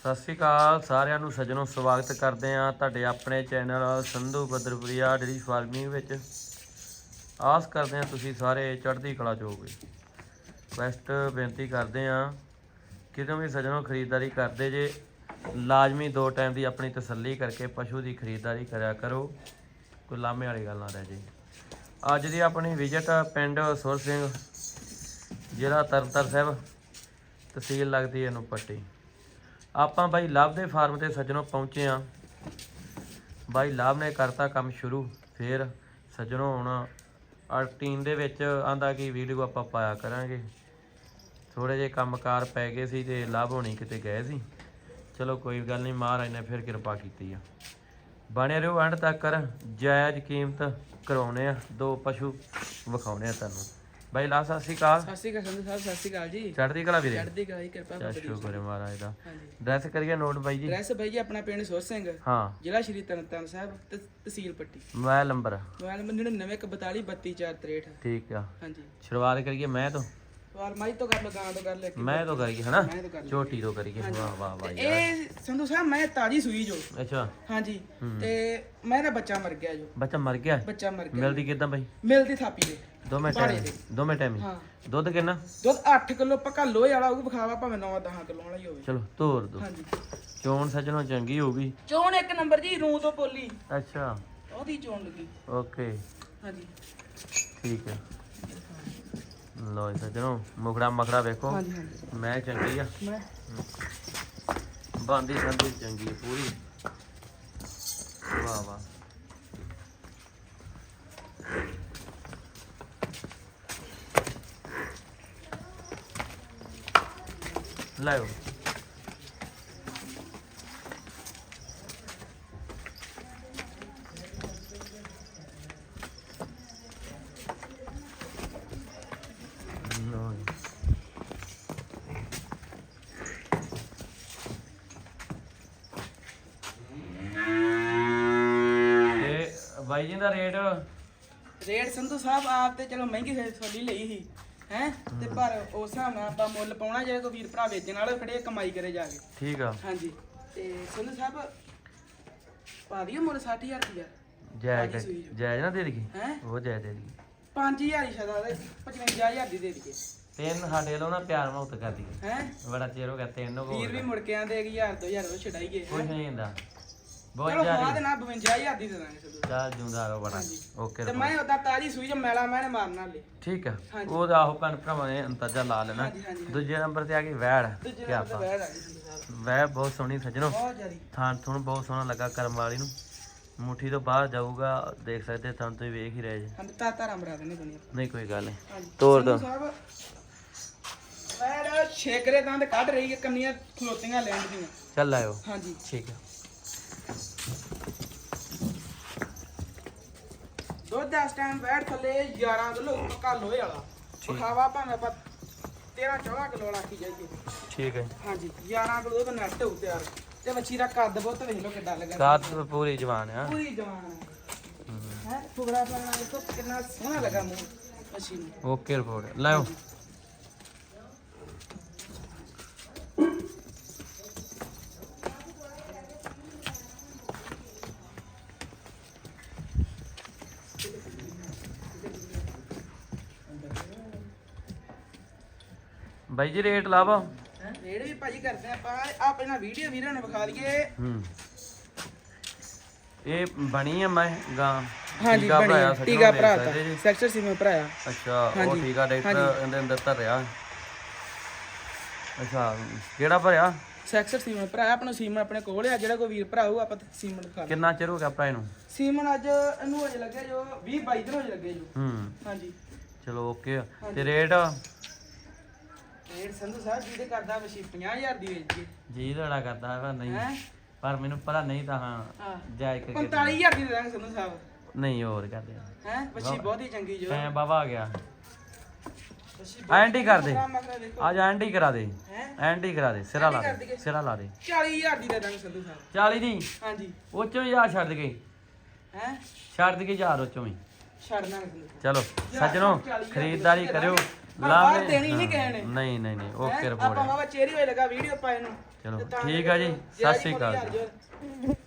ਸਤਿ ਸ਼੍ਰੀ ਅਕਾਲ, ਸਾਰਿਆਂ ਨੂੰ ਸੱਜਣੋ ਸਵਾਗਤ ਕਰਦੇ ਆ ਤੁਹਾਡੇ ਆਪਣੇ channel Sandhu Badarpuria dairy farming ਵਿੱਚ। ਆਸ ਕਰਦੇ ਆ ਤੁਸੀਂ ਸਾਰੇ ਚੜ੍ਹਦੀ ਕਲਾ ਚ ਹੋਵੋਗੇ। ਰਿਕੁਐਸਟ ਬੇਨਤੀ ਕਰਦੇ ਆ ਕਿਤੇ ਵੀ ਸੱਜਣੋ ਖਰੀਦਦਾਰੀ ਕਰਦੇ ਜੇ, ਲਾਜ਼ਮੀ ਦੋ ਟਾਈਮ ਦੀ ਆਪਣੀ ਤਸੱਲੀ ਕਰਕੇ ਪਸ਼ੂ ਦੀ ਖਰੀਦਦਾਰੀ ਕਰਿਆ ਕਰੋ। ਕੋਈ ਲਾਮੇ ਵਾਲੀ ਗੱਲ ਨਾ ਰਹਿ ਜੇ। ਅੱਜ ਦੀ ਆਪਣੀ ਵਿਜ਼ਿਟ ਪਿੰਡ ਸੁਰ ਸਿੰਘ, ਜ਼ਿਲ੍ਹਾ ਤਰਨਤਾਰਨ ਸਾਹਿਬ, ਤਹਿਸੀਲ ਲੱਗਦੀ ਹੈ ਨੂੰ ਪੱਟੀ ਆਪਾਂ ਬਾਈ ਲਵ ਦੇ ਫਾਰਮ ਤੇ ਸੱਜਣੋਂ ਪਹੁੰਚੇ ਆ ਬਾਈ ਲਵ ਨੇ ਕਰਤਾ ਕੰਮ ਸ਼ੁਰੂ, ਫਿਰ ਸੱਜਣੋਂ ਹੁਣ ਆ ਦੇ ਵਿੱਚ ਆਂਦਾ ਕਿ ਵੀਡੀਓ ਆਪਾਂ ਪਾਇਆ ਕਰਾਂਗੇ। ਥੋੜੇ ਜਿਹੇ ਕੰਮਕਾਰ ਪੈ ਗਏ ਸੀ ਤੇ ਲਵ ਹੋਣੀ ਕਿਤੇ ਗਏ ਸੀ। ਚਲੋ ਕੋਈ ਗੱਲ ਨਹੀਂ, ਮਹਾਰਾਜ ਨੇ ਫਿਰ ਕਿਰਪਾ ਕੀਤੀ ਆ। ਬਣੇ ਰਹੋ ਐਂਡ ਤੱਕ ਜਾਇਜ਼ ਕੀਮਤ ਕਰਾਉਣੇ ਆ, ਦੋ ਪਸ਼ੂ ਵਿਖਾਉਣੇ ਆ ਤੁਹਾਨੂੰ। ਬਾਈ ਲਾ ਸਤਿ ਸ਼੍ਰੀ ਅਕਾਲ। ਸਤਿ ਸ਼੍ਰੀ ਅਕਾਲ ਸੰਧੂ ਸਾਹਿਬ ਸਤਿ ਸ਼੍ਰੀ ਅਕਾਲ ਜੀ। ਚੜ੍ਹਦੀ ਕਲਾ ਵੀਰੇ। ਚੜ੍ਹਦੀ ਕਲਾ ਦੀ ਕਿਰਪਾ ਬਾਬਾ ਸ਼ੁਕਰ ਹੈ ਮਹਾਰਾਜ ਦਾ। ਹਾਂਜੀ। ਡਰੈਸ ਕਰੀਏ ਨੋਟ ਬਾਈ ਜੀ। ਐਡਰੈਸ ਬਾਈ ਜੀ ਆਪਣਾ ਪਿੰਡ ਸੋਹ ਸਿੰਘ। ਹਾਂ। ਜ਼ਿਲ੍ਹਾ ਸ਼੍ਰੀ ਤਰਨਤਾਰਨ ਸਾਹਿਬ ਤੇ tehsil Patti. Mobile number. Mobile number 9942423463 ਠੀਕ ਆ। ਹਾਂਜੀ। ਸ਼ੁਰੂਆਤ ਕਰੀਏ ਮੈਂ ਤੋਂ? ਵਾਰ ਮਾਈ ਤੋਂ ਕਰ ਲੋ ਗਾਂ ਤੋਂ ਕਰ ਲੈ ਕੇ ਮੈਂ ਤੋਂ ਕਰੀਏ ਹਨਾ? ਮੈਂ ਤੋਂ ਕਰ ਲਓ। ਝੋਟੀ ਤੋਂ ਕਰੀਏ। ਵਾਹ ਵਾਹ ਵਾਹ ਇਹ ਸੰਧੂ ਸਾਹਿਬ ਮੈਂ ਤਾਜੀ ਸੂਈ ਜੋ। ਅੱਛਾ। ਹਾਂਜੀ। ਤੇ ਮੇਰਾ ਬੱਚਾ ਮਰ ਗਿਆ ਜੋ। ਬੱਚਾ ਮਰ ਗਿਆ? ਬੱਚਾ ਮਰ ਗਿਆ। ਮਿਲਦੀ ਕਿਦਾਂ ਬਾਈ? ਮਿਲਦੀ ਥਾਪੀ ਦੇ ਦੋਵੇਂ ਬਾੜੇ ਟਾਈਮ ਦੇ। ਦੋਵੇਂ ਟਾਈਮ ਹਾਂ। ਦੁੱਧ ਕਿੰਨਾ? ਦੁੱਧ 8 ਕਿਲੋ ਪੱਕਾ ਲੋਹੇ ਵਾਲਾ ਉਹ ਵਿਖਾਵਾ ਭਾਵੇਂ 9-10 ਕਿਲੋ ਵਾਲਾ ਹੀ ਹੋਵੇ। ਚਲੋ ਤੋਰ ਦੋ। ਹਾਂਜੀ। ਚੋਣ ਸੱਜਣੋਂ ਚੰਗੀ ਹੋਊਗੀ ਚੋਣ ਇੱਕ ਨੰਬਰ ਜੀ ਰੂ ਤੋਂ ਪੋਲੀ। ਅੱਛਾ। ਉਹਦੀ ਚੋਣ ਲੱਗੀ। ਓਕੇ। ਹਾਂਜੀ। ਠੀਕ ਹੈ। ਲੋ ਸੱਜਣੋਂ ਮੁਖੜਾ ਮਖੜਾ ਵੇਖੋ। ਹਾਂਜੀ ਹਾਂਜੀ। ਮੈਂ ਚੰਗੀ ਆ। ਮੈਂ। ਬਾਂਦੀ ਸੰਦੀ ਚੰਗੀ ਪੂਰੀ। ਵਾਹ ਵਾਹ। ਲਾਓ। ਬਾਈ ਜੀ ਦਾ ਰੇਟ? ਰੇਟ ਸੰਧੂ ਸਾਹਿਬ ਆਪ ਤੇ ਚਲੋ ਮਹਿੰਗੀ ਸੋਲੀ ਲਈ ਸੀ। ਹੈ? ਤੇ ਪਰ ਉਸ ਹਿਸਾਬ ਨਾਲ ਆਪਾਂ ਮੁੱਲ ਪਾਉਣਾ ਜਿਹੜੇ ਕੋ ਵੀਰ ਭਰਾ ਵੇਚਣ ਵਾਲੇ ਖੜੇ ਕਮਾਈ ਕਰੇ ਜਾ ਕੇ। ਠੀਕ ਆ। ਹਾਂਜੀ। ਤੇ ਸੰਧੂ ਸਾਹਿਬ ਪਾ ਮੁੱਲ 60000 ਰੁਪਇਆ ਜਾਇਜ਼ ਭਾਜੀ ਸੂਈ ਜੋ। ਜਾਇਜ਼ ਨਾ ਦੇ ਦਈਏ? ਹੈ? ਉਹ ਜਾਇਜ਼ ਦੇ ਦਈਏ। 5000 ਹੀ ਸ਼ਦਾ 55000 ਦੀ ਦੇ ਦਈਏ। ਤਿੰਨ ਸਾਡੇ ਵੱਲੋਂ ਨਾ ਪਿਆਰ ਮੁਹੱਬਤ ਕਰ ਦਈਏ। ਹੈ? ਬੜਾ ਚਿਰ ਹੋ ਗਿਆ ਤਿੰਨ ਵੀਰ ਵੀ ਗਿਆ ਮੁੜ ਕੇ ਆਂਦੇ 1000 2000 ਉਹ ਛਡਾਈਏ ਕੁਝ ਨਹੀਂ ਹੁੰਦਾ। ਚਲੋ ਜਾਰੀ ਬਾਅਦ ਨਾਲ 52000 ਦੀ ਦੇ ਦਾਂਗੇ ਸੰਧੂ ਚਾਲ ਜੁੰਦਾ ਰੋ ਬੜਾ। ਹਾਂਜੀ। ਓਕੇ ਤੇ ਮੈਂ ਉਹਦਾ ਤਾਜੀ ਸੂਈ ਚ ਮੈਲਾ ਮੈਨੇ ਮਾਰਨਾ ਲੈ ਠੀਕ ਆ। ਹਾਂਜੀ। ਉਹਦਾ ਆਹੋ ਭੈਣ ਭਰਾਵਾਂ ਨੇ ਅੰਦਾਜ਼ਾ ਲਾ ਲੈਣਾ। ਹਾਂਜੀ, ਹਾਂਜੀ। ਦੂਜੇ ਨੰਬਰ ਤੇ ਆ ਗਈ ਵੈੜ। ਦੂਜੇ ਕੀ ਨੰਬਰ ਤੇ ਆਪਾਂ ਬਹਿ ਰਾਜੀ ਸੰਧੂ ਸਾਹਿਬ ਵੈੜ ਬਹੁਤ ਸੋਹਣੀ ਸੱਜਣੋ। ਬਹੁਤ ਜਿਆਦੀ। ਥਾਂ ਥੁਣ ਬਹੁਤ ਸੋਹਣਾ ਲੱਗਾ ਕਰਮ ਵਾਲੀ ਨੂੰ। ਮੁੱਠੀ ਤੋਂ ਬਾਹਰ ਜਾਊਗਾ ਦੇਖ ਸਕਦੇ ਥਾਂ ਤੁਸੀਂ ਵੇਖ ਹੀ ਰਹੇ ਜੇ। ਤਾਂ ਤਾਰਾ ਦੁਨੀਆ ਨਹੀਂ। ਕੋਈ ਗੱਲ ਨਹੀਂ। ਹਾਂਜੀ। ਤੋਰ ਦੋ। ਸੰਧੂ ਸਾਹਿਬ ਵੈੜ ਛੇਕਰੇ ਦੰਦ ਕੱਢ ਰਹੀ ਹੈ ਕੰਨੀਆਂ ਖਲੋਤੀਆਂ ਲੈਣ ਦੀਆਂ। ਚੱਲ ਆਇਓ। ਹਾਂਜੀ। ਠੀਕ ਆ। ਦੁੱਧ ਇਸ ਟਾਈਮ ਵੈੜ ਥੱਲੇ 11 ਕਿਲੋ ਪੱਕਾ ਲੋਹੇ ਵਾਲਾ। ਵਿਖਾਵਾ ਭਾਵੇਂ ਆਪਾਂ 13 14 ਕਿਲੋ ਰੱਖੀ ਜਾਈਏ। ਠੀਕ ਹੈ ਹਾਂਜੀ 11 ਕਿਲੋ ਦਾ ਨੱਟ ਹੋ ਤਿਆਰ। ਤੇ ਮੱਛੀ ਦਾ ਕੱਦ ਬਹੁਤ ਵੇਖ ਲਓ ਕਿੱਡਾ ਲੱਗਾ। ਕਾਤ ਪੂਰੀ ਜਵਾਨ ਆ। ਪੂਰੀ ਜਵਾਨ ਹੈ। ਹੈ ਫੁਗੜਾ ਪਣਾ ਦੇਖੋ ਕਿੰਨਾ ਸੋਹਣਾ ਲੱਗਾ ਮੂੰਹ ਮੱਛੀ ਨੂੰ। ਓਕੇ ਰਿਪੋਰਟ ਲਾਓ ਬਾਈ ਜੀ ਰੇਟ ਲਾਵਾ। ਰੇਡ ਵੀ ਭਾਜੀ ਕਰਦੇ ਆ ਆਪਾਂ। ਆ ਪਹਿਲਾਂ ਵੀਡੀਓ ਵੀਰਾਂ ਨੂੰ ਵਿਖਾ ਦਈਏ। ਹੂੰ। ਇਹ ਬਣੀ ਆ ਮੈਂ ਗਾਂ ਹਾਂਜੀ ਬਣੀ ਟੀਕਾ ਭਰਾ ਜੀ। ਸੈਕਟਰ ਸੀ ਮੈਂ ਭਰਾਇਆ। ਅੱਛਾ ਉਹ ਟੀਕਾ ਡਾਕਟਰ। ਇਹਦੇ ਅੰਦਰ ਧਰਿਆ ਅੱਛਾ ਕਿਹੜਾ ਭਰਿਆ? ਸੈਕਟਰ ਸੀ ਮੈਂ ਭਰਾਇਆ ਆਪਣਾ ਸੀਮਨ ਆਪਣੇ ਕੋਲ ਆ। ਜਿਹੜਾ ਕੋਈ ਵੀਰ ਭਰਾ ਹੋਊ ਆਪਾਂ ਸੀਮਨ ਦਿਖਾ ਕਿੰਨਾ ਚਿਰ ਹੋ ਗਿਆ ਭਰਾ ਨੂੰ ਸੀਮਨ ਅੱਜ ਇਹਨੂੰ ਅਜੇ ਲੱਗੇ ਜੋ 20 22 ਦਿਨ ਹੋਏ ਲੱਗੇ ਜੋ। ਹੂੰ। ਹਾਂਜੀ। ਚਲੋ ਓਕੇ। ਤੇ ਰੇਟ ਰੇਟ ਸੰਧੂ ਸਾਹਿਬ ਜੀ ਦੇ ਕਰਦਾ ਵਸ਼ੀ 50000 ਦੀ ਵੇਚ ਕੇ ਜੀ ਲੜਾ ਕਰਦਾ ਹੈ ਪਰ ਨਹੀਂ ਹੈ? ਪਰ ਮੈਨੂੰ ਪਤਾ ਨਹੀਂ ਤਾਂ ਹਾਂ ਜਾਇਜ਼ ਕਰਕੇ 45000 ਦੀ ਦੇ ਦਾਂਗੇ ਸੰਧੂ ਸਾਹਿਬ। ਨਹੀਂ ਹੋਰ ਕਰਦੇ ਹੈ? ਵਸ਼ੀ ਬਹੁਤ ਹੀ ਚੰਗੀ ਜੋ ਟਾਈਮ ਬਾਬਾ ਆ ਗਿਆ। ਐਂਟੀ ਕਰ ਦੇ। ਅੱਜ ਐਂਟੀ ਕਰਾ ਦੇ। ਐਂਟੀ ਕਰਾ ਦੇ ਸਿਰਾ ਲਾ ਦੇ। ਸਿਰਾ ਲਾ ਦੇ। 40000 ਦੀ ਦੇ ਦਾਂਗੇ ਸੰਧੂ ਸਾਹਿਬ। 40 ਦੀ? ਹਾਂਜੀ। ਉਹ ਚੋਂ ਆ ਛੱਡ ਕੇ। ਹੈ? ਛੱਡ ਕੇ ਯਾਰ ਉਹ ਚੋਂ ਹੀ ਛੱਡਣਾ ਚਲੋ ਸੱਜਣੋ ਖਰੀਦਦਾਰੀ ਕਰਿਓ। ਬਾਹਰ ਦੇਣੀ ਨਹੀਂ ਨੇ। ਨਹੀਂ ਨਹੀਂ ਨਹੀਂ ਓਕੇ? ਰਿਪੋਰਟ ਆਪਾਂ ਵਾਵਾ ਚੇਰੀ ਹੋਏ ਲਗਾ ਵੀਡੀਓ ਪਾਏ ਨੂੰ। ਚਲੋ ਠੀਕ ਆ ਜੀ ਸਤਿ ਸ਼੍ਰੀ ਅਕਾਲ ਜੀ।